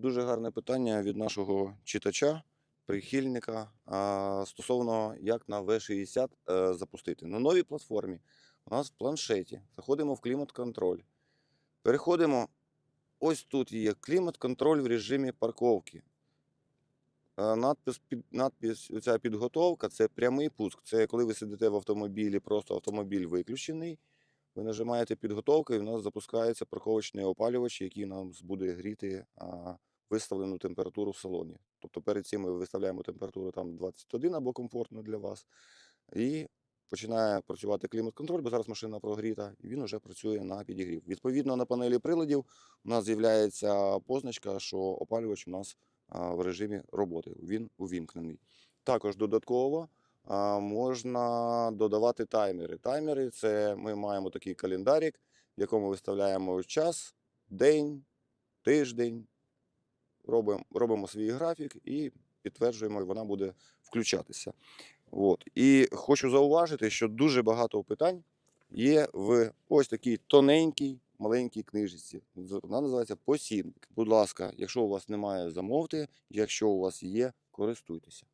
дуже гарне питання від нашого читача, прихильника стосовно як на V60 е, запустити. На новій платформі у нас в планшеті заходимо в клімат-контроль. Переходимо. Ось тут є клімат-контроль в режимі парковки. Е, Надпис, під, надпис ця підготовка це прямий пуск. Це коли ви сидите в автомобілі, просто автомобіль виключений. Ви нажимаєте підготовка, і в нас запускається парковочний опалювач, який нам буде гріти а, виставлену температуру в салоні. Тобто перед цим ми виставляємо температуру там 21 або комфортно для вас. І починає працювати клімат-контроль, бо зараз машина прогріта, і він вже працює на підігрів. Відповідно, на панелі приладів у нас з'являється позначка, що опалювач у нас в режимі роботи. Він увімкнений. Також додатково можна додавати таймери. Таймери це ми маємо такий календарик, в якому виставляємо час, день, тиждень, робимо, робимо свій графік і підтверджуємо, і вона буде включатися. От. І хочу зауважити, що дуже багато питань є в ось такій тоненькій, маленькій книжці. Вона називається посібник. Будь ласка, якщо у вас немає, замовте, якщо у вас є, користуйтеся.